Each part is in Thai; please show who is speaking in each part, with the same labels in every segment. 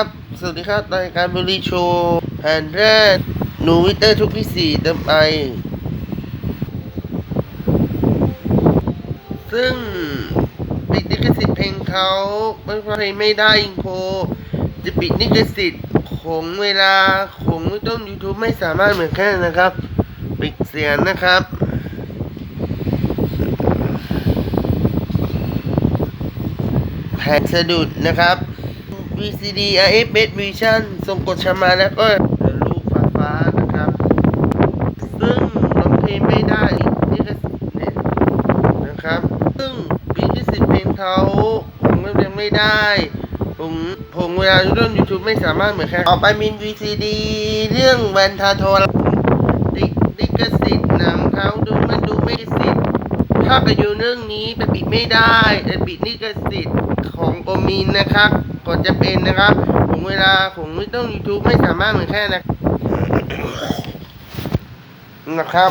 Speaker 1: ครับ สวัสดีครับรายการบรีโชว์แผ่นแรกหนูวิเตอร์ทุกที่สี่เติมไปซึ่งปิดลิขสิทธิ์เพลงเขาไม่เพลงไม่ได้อิงโพจะปิดลิขสิทธิ์ของเวลาของต้น YouTube ไม่สามารถเหมือนแค่นะครับ ปิดเสียงนะครับแผ่นสะดุดนะครับ VCD RF Vision ทรงกดชมาแล้วก็ลูกฟ้าฟ้านะครับ ซึ่งลงเพลงไม่ได้นี่ก็เนี่ยนะครับ ซึ่งปีที่สิบเพลงเขาผมก็ยังไม่ได้ ผมผมเวลาเรื่อง YouTube ไม่สามารถเหมือนแค่ออกไปมิน VCD เรื่องแวนทาโทรดิดิกสิทธิ์หนังเขาดูมันดูไม่สิทธิ์ภาพยนตร์เรื่องนี้เป็นปิดไม่ได้เป็นปิดนิกสิทธิ์ของโกมินนะครับ ก่อนจะเป็นนะครับ ผมเวลาผมไม่ต้อง YouTube ไม่สามารถเหมือนแค่นะนะครับ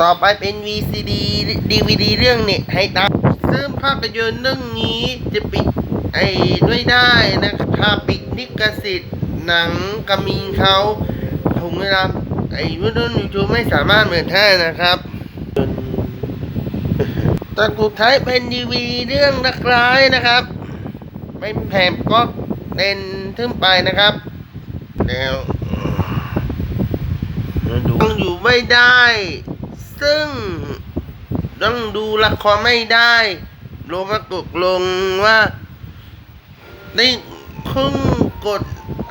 Speaker 1: ต่อไปเป็น VCD DVD เรื่องเน็ตให้ตาซึ่งภาพยนตร์เรื่องนี้จะปิดไอ้ด้วยได้นะครับถ้าปิดนิกสิทธิ์หนังกมินเขาผมเวลาไอ้รุ่น YouTube ไม่สามารถเหมือนแท้นะครับตอนสุดท้ายเป็นดีวีเรื่องนักร้ายนะครับ เป็นแผ่ก็เด่นขึ้นไปนะครับแล้วต้องอยู่ไม่ได้ ซึ่ง ต้องดูละครไม่ได้โรมาตกลงว่าได้พิ่งกด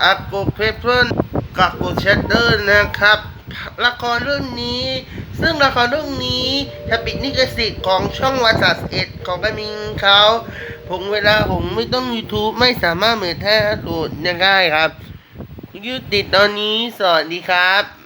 Speaker 1: อากดเพเพิลกับกดชัตเตอร์นะครับ ละครเรื่องนี้ ซึ่งละครเรื่องนี้จะปิดนิกสิทธิ์ของช่องวาสัสเอ็ดของกามิงเขาผมเวลาผมไม่ต้อง YouTube ไม่สามารถเหมือนแท้โหลดได้ครับยุติดตอนนี้สวัสดีครับ